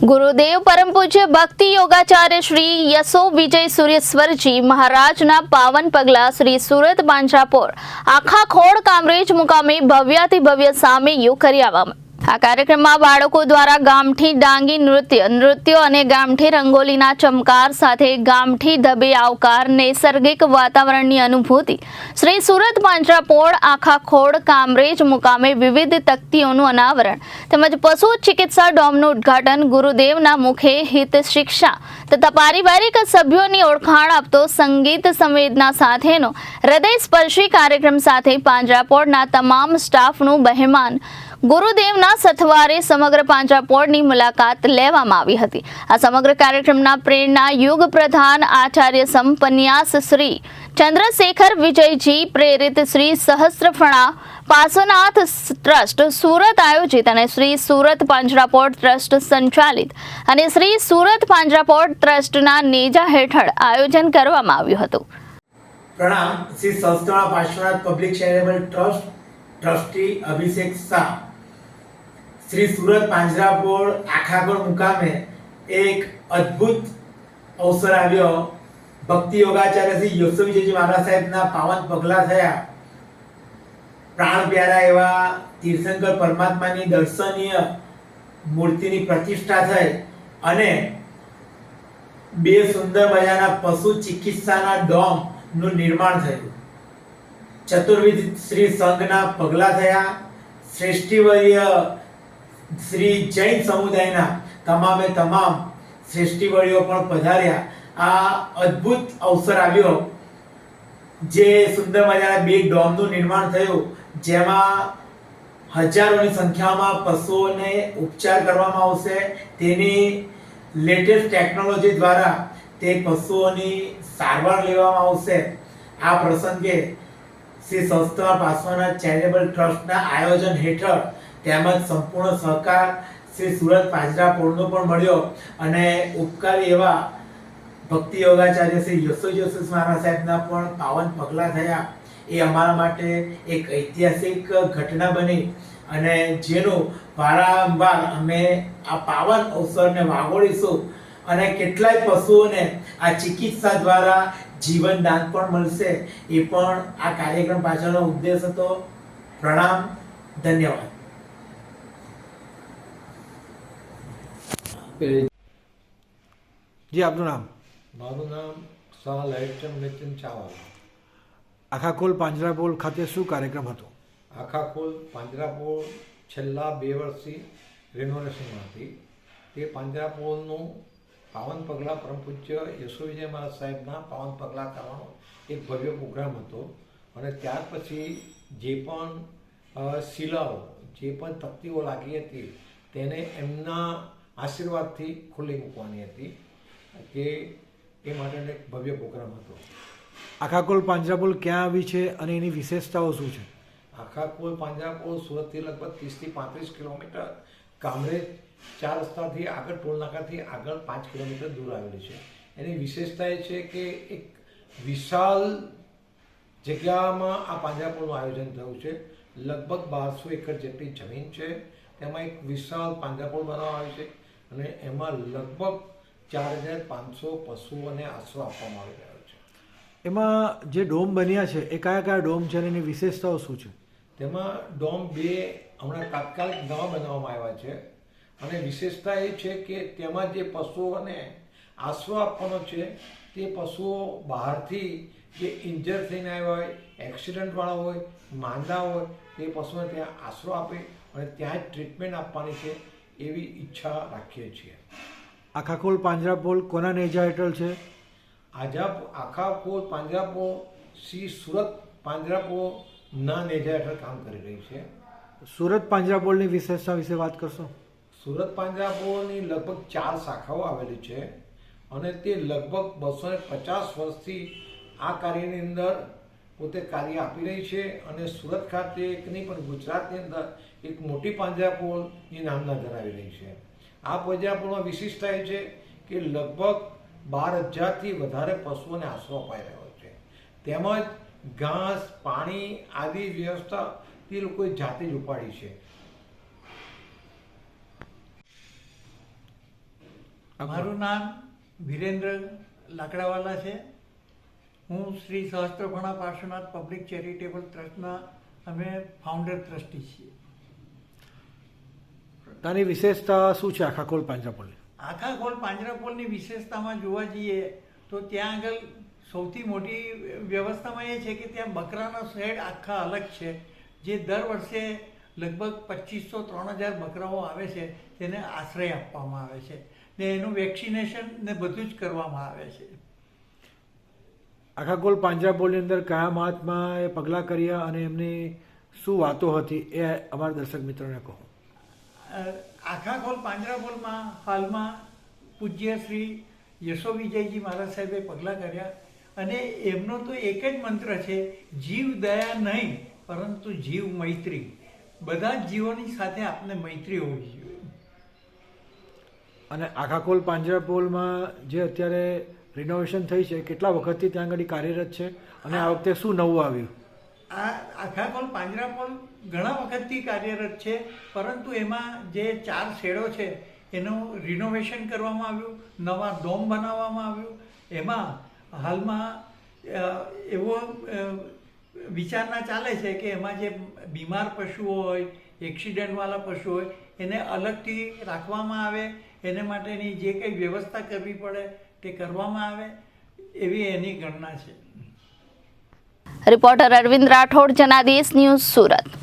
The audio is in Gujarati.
ગુરુદેવ પરમ પૂજ્ય ભક્તિ યોગાચાર્ય શ્રી યશો વિજય સુરેશ્વરજી મહારાજના પાવન પગલા શ્રી સુરત પાંજરાપોર આખા ખોડ કામરેજ મુકામે ભવ્યાતિ ભવ્ય યોગ કરી આવવામાં આ કાર્યક્રમમાં બાળકો દ્વારા ગામઠી ડાંગી નૃત્ય, નૃત્યો અને ગામઠી રંગોલીના ચમકાર સાથે ગામઠી ધબે આવકાર, નૈસર્ગિક વાતાવરણની અનુભૂતિ. શ્રી સુરત પાંજરાપોળ આખા ખોડ, કામરેજ મુકામે વિવિધ તકતીઓનું અનાવરણ. તેમજ પશુ ચિકિત્સા ડોમનું ઉદ્ઘાટન ગુરુદેવના મુખે હિત શિક્ષા તથા પારિવારિક સભ્યોની ઓળખાણ આપતો સંગીત સંવેદના સાથેનો હૃદયસ્પર્શી કાર્યક્રમ સાથે પાંજરાપોળના તમામ સ્ટાફનું બહેમાન ગુરુદેવના સથવારે સમગ્ર પાંજરાપોળની મુલાકાત લેવામાં આવી હતી. આ સમગ્ર કાર્યક્રમના પ્રેરણા યુગ પ્રધાન આચાર્ય સંપન્યાસ શ્રી ચંદ્રશેખર વિજયજી, પ્રેરિત શ્રી સહસ્ત્રફણા પાસોનાથ ટ્રસ્ટ, સુરત આયોજિત અને શ્રી સુરત પાંજરાપોર્ટ ટ્રસ્ટ સંચાલિત અને શ્રી સુરત પાંજરાપોર્ટ ટ્રસ્ટના નેજા હેઠળ આયોજન કરવામાં આવ્યું હતું. પ્રણામ. શ્રી સંસ્થા Parshvanath public charitable trust, trustee Abhishek Shah. Shri Surat Panjrapol આખાગોળ મુકામે એક અદ્ભુત અવસર આવ્યો. ભક્તિ યોગાચાર્ય શ્રી યોસુ વિજયજી મહારાજ સાહેબના પાવન પગલા થયા. પ્રાણ પ્યારા એવા તીર્થંકર પરમાત્માની દર્શનીય મૂર્તિની પ્રતિષ્ઠા થઈ અને બે સુંદર મજાના પશુ ચિકિત્સાના ડોમનું નિર્માણ થયું. ચતુર્વિધ શ્રી સંઘના પગલા થયા. શ્રેષ્ઠીવર્ય શ્રી જૈન સમુદાયના તમામે તમામ શ્રેષ્ઠીવળીઓ પણ પધાર્યા. આ અદ્ભુત અવસર આવ્યો જે સુંદર મજાના બે ડોમનું નિર્માણ થયું, જેમાં હજારોની સંખ્યામાં પશુઓને ઉપચાર કરવામાં આવશે. તેની લેટેસ્ટ ટેકનોલોજી દ્વારા તે પશુઓની સારવાર લેવામાં આવશે. આ પ્રસંગે શ્રી સંસ્થા પાસવાના ચેરિટેબલ ટ્રસ્ટના આયોજન હેઠળ તેમજ સંપૂર્ણ સહકાર શ્રી સુરત પાંજરા પોળનો પણ મળ્યો અને ઉપકારી એવા ભક્તિ યોગાચાર્ય શ્રી યશો જોશી મહારાજ સાહેબના પણ પાવન પગલાં થયા. એ અમારા માટે એક ઐતિહાસિક ઘટના બની અને જેનું વારંવાર અમે આ પાવન અવસરને વાગોળીશું અને કેટલાય પશુઓને આ ચિકિત્સા દ્વારા જીવન દાન પણ મળશે. એ પણ આ કાર્યક્રમ પાછળનો ઉદ્દેશ હતો. પ્રણામ. ધન્યવાદ. જી આપનું નામ? મારું નામ શાહ લાઇટચંદ નીતિન ચાવલ. આખા કોલ પાંજરાપોળ ખાતે શું કાર્યક્રમ હતો? આખા કોલ પાંજરાપોળ છેલ્લા બે વર્ષથી રિનોવેશનમાં હતી. તે પાંજરાપોળનું પાવન પગલાં પરમ પૂજ્ય યશો વિજય મહારાજ સાહેબના પાવન પગલાં કરવાનો એક ભવ્ય પ્રોગ્રામ હતો. અને ત્યાર પછી જે પણ શિલાઓ જે પણ તકતીઓ લાગી હતી તેને એમના આશીર્વાદથી ખુલ્લી મૂકવાની હતી કે એ માટેનો એક ભવ્ય પ્રોગ્રામ હતો. આખા કોલ પાંજરાપોળ ક્યાં આવી છે અને એની વિશેષતાઓ શું છે? આખા પાંજરાપોલ સુરતથી લગભગ ત્રીસથી પાંત્રીસ કિલોમીટર કામરેજ ચાર રસ્તાથી આગળ ટોલનાકાથી આગળ પાંચ કિલોમીટર દૂર આવેલી છે. એની વિશેષતા એ છે કે એક વિશાળ જગ્યામાં આ પાંજરાપોળનું આયોજન થયું છે. લગભગ બારસો એકર જેટલી જમીન છે. તેમાં એક વિશાળ પાંજરાપોળ બનાવવામાં આવ્યું છે. અને એમાં લગભગ ચાર હજાર પાંચસો પશુઓને આશરો આપવામાં આવી રહ્યો છે. એમાં જે ડોમ બન્યા છે એ કયા કયા ડોમ છે અને એની વિશેષતાઓ શું છે? તેમાં ડોમ બે હમણાં તાત્કાલિક નવા બનાવવામાં આવ્યા છે અને વિશેષતા એ છે કે તેમાં જે પશુઓને આશરો આપવાનો છે તે પશુઓ બહારથી જે ઇન્જર થઈને આવ્યા હોય એક્સિડન્ટવાળા હોય માંદા હોય તે પશુઓને ત્યાં આશરો આપે અને ત્યાં જ ટ્રીટમેન્ટ આપવાની છે. એવી ઈચ્છા રાખીએ છીએ. આખા કોલ પાંજરાપોળ કોના નેજા હેઠળ છે? આજા આખા કોલ પાંજરાપો શ્રી સુરત પાંજરાપો ના નેજા હેઠળ કામ કરી રહી છે. સુરત પાંજરાપોળની વિશેષતા વિશે વાત કરશો? સુરત પાંજરાપોળની લગભગ ચાર શાખાઓ આવેલી છે અને તે લગભગ બસો પચાસ વર્ષથી આ કાર્યની અંદર પોતે કાર્ય આપી રહી છે અને સુરત ખાતે એક નહીં પણ ગુજરાતની અંદર એક મોટી પાંજરાપોળની નામના ધરાવી રહી છે. આ પાંજરાપોળમાં વિશિષ્ટતા એ છે કે લગભગ બાર હજારથી વધારે પશુઓને આશરો અપાઈ રહ્યો છે. તેમજ ઘાસ પાણી આદિ વ્યવસ્થા તે લોકોએ જાતે જ ઉપાડી છે. મારું નામ વિરેન્દ્ર લાકડાવાલા છે. હું શ્રી સહસ્ત્રભણા પાર્શ્વનાથ પબ્લિક ચેરિટેબલ ટ્રસ્ટના અમે ફાઉન્ડર ટ્રસ્ટી છીએ. તાની વિશેષતા શું છે આખા કોલ પાંજરાપોલ આખા ખોલ પાંજરાપોલની વિશેષતામાં જોવા જઈએ તો ત્યાં આગળ સૌથી મોટી વ્યવસ્થામાં એ છે કે ત્યાં બકરાનો શેડ આખા અલગ છે. જે દર વર્ષે લગભગ પચીસો ત્રણ હજાર બકરાઓ આવે છે તેને આશ્રય આપવામાં આવે છે. ને એનું વેક્સિનેશન ને બધું જ કરવામાં આવે છે. આખા કોલ પાંજરાપોળની અંદર કયા મહાત્મા એ પગલાં કર્યા અને એમની શું વાતો હતી એ અમારા દર્શક મિત્રોને કહો. આખા આખા પાંજરા પાંજરાપોલમાં હાલમાં પૂજ્ય શ્રી યશો વિજયજી મહારાજ સાહેબે પગલાં કર્યા અને એમનો તો એક જ મંત્ર છે જીવ દયા નહીં પરંતુ જીવ મૈત્રી. બધા જ જીવોની સાથે આપને મૈત્રી હોવી જોઈએ. અને આખા કોલ પાંજરાપોળમાં જે અત્યારે રિનોવેશન થઈ છે. કેટલા વખતથી ત્યાં આગળ કાર્યરત છે અને આ વખતે શું નવું આવ્યું? આ આખા કોલ પણ ઘણા વખતથી કાર્યરત છે પરંતુ એમાં જે ચાર શેડો છે એનું રિનોવેશન કરવામાં આવ્યું નવા ડોમ બનાવવામાં આવ્યું. એમાં હાલમાં એવો વિચારના ચાલે છે કે એમાં જે બીમાર પશુઓ હોય એક્સિડન્ટવાળા પશુ હોય એને અલગથી રાખવામાં આવે એને માટેની જે કંઈ વ્યવસ્થા કરવી પડે તે કરવામાં આવે એવી એની ગણના છે. Reporter Arvind Rathod Janadesh news Surat.